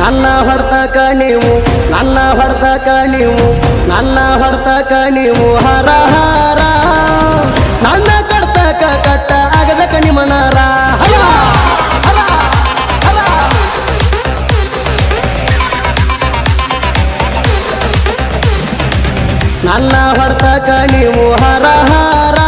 ನನ್ನ ಹೊಡ್ತಕ ನೀವು ನನ್ನ ಹೊಡ್ತಕ ನೀವು ನನ್ನ ಹೊಡ್ತಕ ನೀವು ಹರ ಹರ. ನನ್ನ ಕರ್ತಕ ಕಟ್ಟ ಆಗದ ನಿಮ್ಮನಾರ. ಹರ ಹರ ಹರ. ನನ್ನ ಹೊಡ್ತಕ ನೀವು ಹರ ಹರ.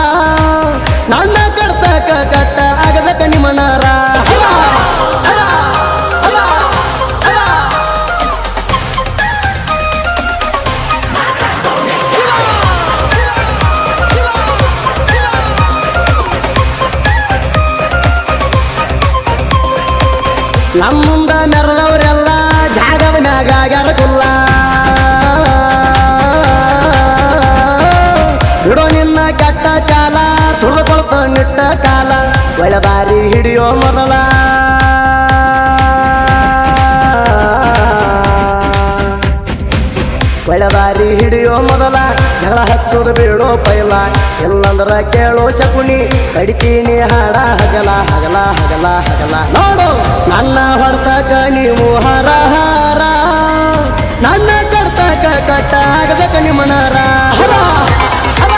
ನಮ್ಮ ಮುಂದ ಮೆರದವ್ರೆಲ್ಲ ಜಾಗದ ಮ್ಯಾಗ ಆಗ್ಯಾರ ಕುಲ್ಲ ಬಿಡೋ ನಿನ್ನ ಕೆಟ್ಟ ಚಾಲ ತುಳ್ಕೊಳ್ತ ನಿಟ್ಟ ಕಾಲ. ಒಳದಾರಿ ಹಿಡಿಯೋ ಮೊದಲ ಬೇಡೋ ಪೈಲ. ಎಲ್ಲಂದ್ರ ಕೇಳೋ ಶಕುನಿ. ಕಡಿತೀನಿ ಹಾಡ ಹಗಲ ಹಗಲ ಹಗಲ ಹಗಲ. ನೋಡು, ನನ್ನ ಹೊಡ್ತಕ ನೀವು ಹರ, ಹಾರ. ನನ್ನ ಕರ್ತಕ ಕಟ್ಟ ಆಗಬೇಕ ನಿಮ್ಮನಾರ ಹರ.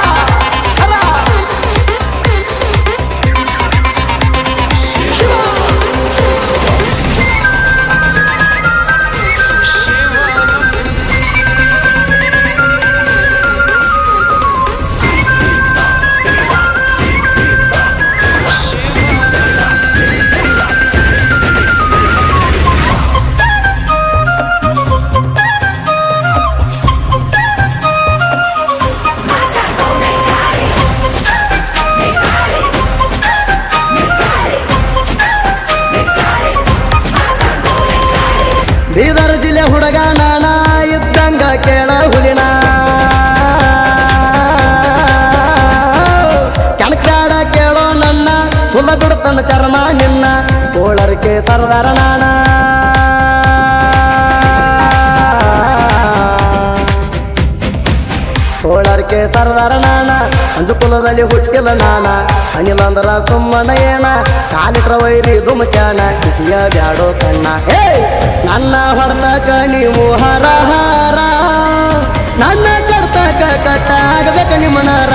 ಸುಲ್ಲ ಬಿಡುತ್ತನ ಚರ್ಮ ನಿನ್ನ ಕೋಳರಿಕೆ ಸರದಾರ ನಾನ. ನಾನ ಅಂಜು ಕುಲದಲ್ಲಿ ಹುಟ್ಟಿಲ್ಲ ನಾನ. ಅನಿಲ ಅಂದ್ರ ಸುಮ್ಮನ ಏನ, ಕಾಲಿಟ್ರ ವೈರಿ ದುಮಸ್ಯಾನ ಬಿಸಿಯ ಬ್ಯಾಡೋ ಕಣ್ಣ ಹೇ, ನನ್ನ ಹೊರತಕ ನೀವು ಹರ ಹರ. ನನ್ನ ಕರ್ತಕ ಕಟ್ಟ ಆಗಬೇಕ ನಿಮ್ಮನಾರ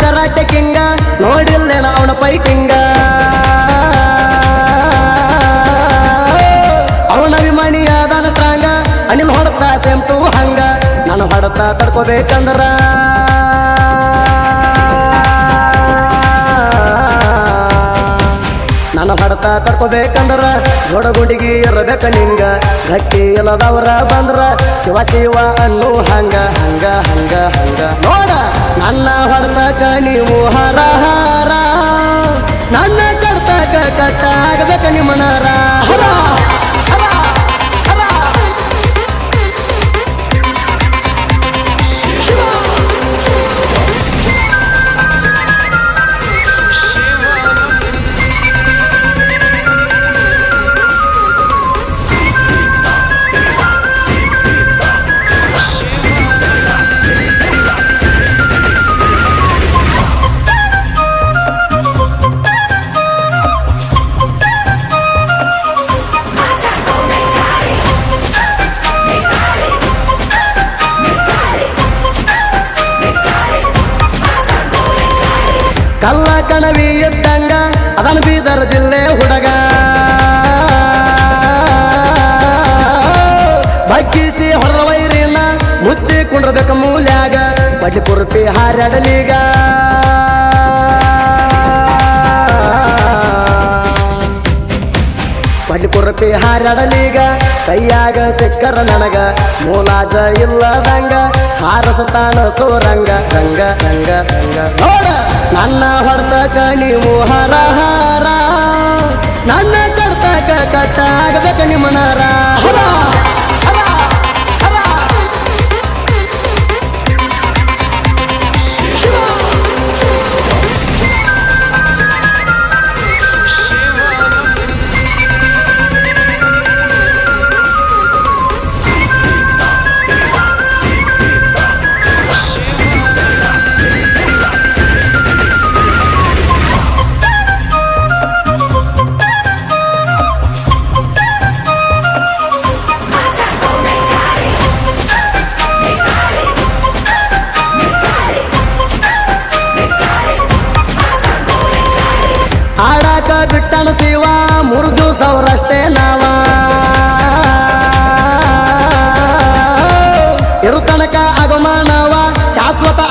ಕರಾಟೆ ಕಿಂಗ, ನೋಡಿಲ್ಲೇನ ಅವನ ಫೈಟಿಂಗ ಅವನ ಅಭಿಮಾನಿಯಾದನ ಸ್ಟ್ರಾಂಗ ಅನಿಲ್ ಹೊಡತ ಸೆಂಪು ಹಂಗ. ನಾನು ಹೊಡತ ತಡ್ಕೋಬೇಕಂದ್ರ. ನಾನು ಹೊಡತ ತಡ್ಕೋಬೇಕಂದ್ರ, ಜೋಡಗುಂಡಿಗೆ ಇರಬೇಕ ನಿಂಗ. ಗಟ್ಟಿ ಇಲ್ಲದವ್ರ ಬಂದ್ರ, ಶಿವ ಶಿವ ಅನ್ನು ಹಂಗ ಹಂಗ ಹಂಗ ಹಂಗ. ನೋಡ. ನನ್ನ ಹೊಡ್ತಕ ನೀವು ಹರ ಹರ. ನನ್ನ ಕಟ್ಟ ಆಗಬೇಕ ನಿಮ್ಮನಾರ ಕಲ್ಲ ಕಣವಿ ಎತ್ತಂಗ ಅದನ ಬೀದರ ಜಿಲ್ಲೆ ಹುಡುಗ. ಬಗ್ಗಿಸಿ ಹೊರ ವೈರಿನ, ಮುಚ್ಚಿ ಕುಂಡ್ರದಕ್ಕ ಮೂಲ್ಯಾಗ, ಬಡ್ಲಿ ಕುರುಪಿ ಹಾರಾಡಲೀಗ ಬಡ್ಲಿ ಕುರುಪಿ ಹಾರಾಡಲೀಗ ಕೈಯಾಗ ಸಿಕ್ಕರ ನನಗ, ಮೂಲಾಜ ಇಲ್ಲದಂಗ, ಹಾರಸತಾನ ಸೋರಂಗ, ರಂಗ ರಂಗ ರಂಗ. ನೋಡ, ನನ್ನ ಹೊರತಕ ನೀವು ಹರ, ಹಾರ. ನನ್ನ ಕರ್ತಕ ಕಟ್ಟಾಗಬೇಕ ನಿಮ್ಮನಾರ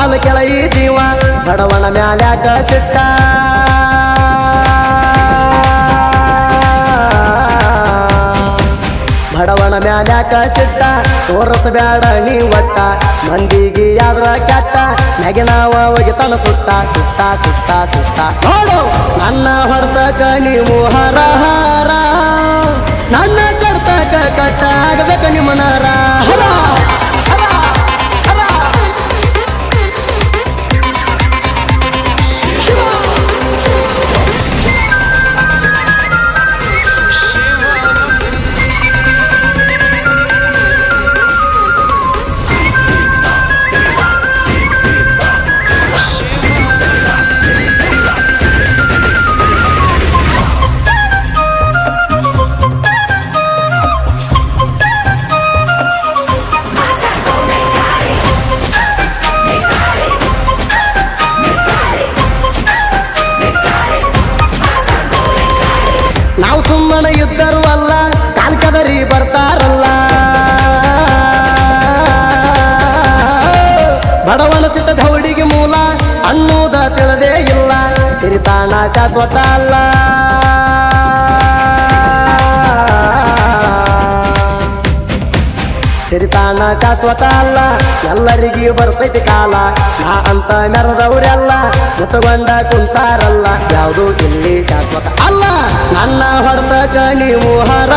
ಅಲ್ಲಿ ಕೆಳ ಈ ಜೀವ, ಬಡವನ ಮ್ಯಾಲ್ಯಾಕ ಸಿಟ್ಟ ಬಡವನ ಮ್ಯಾಲ್ಯಾಕ ಸಿಟ್ಟ ತೋರಿಸಬ್ಯಾಡ ನೀ ಒಟ್ಟ. ಮಂದಿಗೆ ಯಾದ್ರ ಕೆಟ್ಟ ನಗಿನಾವ ತನ ಸುತ್ತ ಸುಟ್ಟ ಸುಟ್ಟ ಸುಟ್ಟ ನೋಡು, ನನ್ನ ಹೊಡೆತಕ ನೀವು ಹರ, ಹಾರ. ನನ್ನ ಕರ್ತಕ ಕಟ್ಟ ಆಗಬೇಕ ಹರ ಹರ. ನಾವು ಇದ್ದರೂ ಅಲ್ಲ ಕಾಲ್ಕದರಿ ಬರ್ತಾರಲ್ಲ. ಬಡವನ ಸಿಟ್ಟ ಧೌಡಿಗೆ ಮೂಲ ಅನ್ನೋದ ತಿಳದೇ ಇಲ್ಲ, ಸಿರಿತಾಣ ಶಾಶ್ವತ ಅಲ್ಲ. ಶಾಶ್ವತ ಅಲ್ಲ, ಎಲ್ಲರಿಗೂ ಬರ್ತೈತಿ ಕಾಲ. ನಾ ಅಂತ ಮೆರೆದವರೆಲ್ಲ, ಮುಚ್ಚಗೊಂಡ ಕುಂತಾರಲ್ಲ. ಯಾವುದು ಇಲ್ಲಿ ಶಾಶ್ವತ ಅಲ್ಲ, ನನ್ನ ಹೊಡೆದ ನೀವು ಹರ.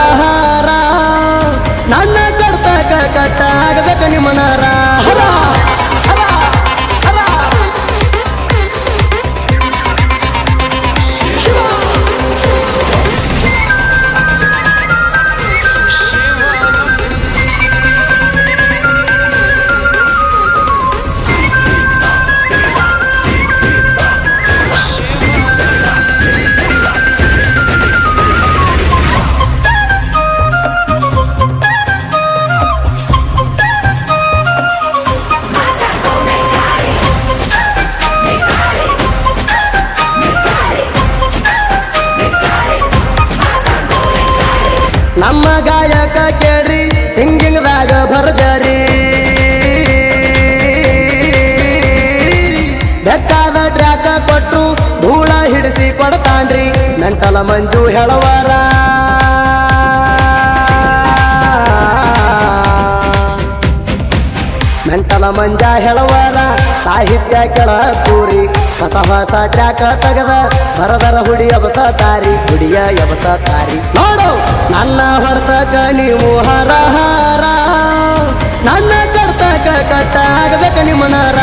ಮೆಂಟಲ ಮಂಜು ಹೇಳವಾರ. ಮೆಂಟಲ ಮಂಜ ಹೇಳವಾರ. ಸಾಹಿತ್ಯ ಕೆಳ ತೂರಿ. ಹೊಸ ಹೊಸ ಟ್ಯಾಕ ತೆಗೆದ. ಬರದರ ಹುಡಿ ಬಸ ತಾರಿ. ಹುಡಿಯ ಎಬಸ ತಾರಿ. ನೋಡು, ನನ್ನ ಹೊರತಕ ನೀವು ಹರ ಹಾರ. ನನ್ನ ಕರ್ತಕ ಕಟ್ಟ ಆಗಬೇಕ ನಿಮ್ಮನಾರ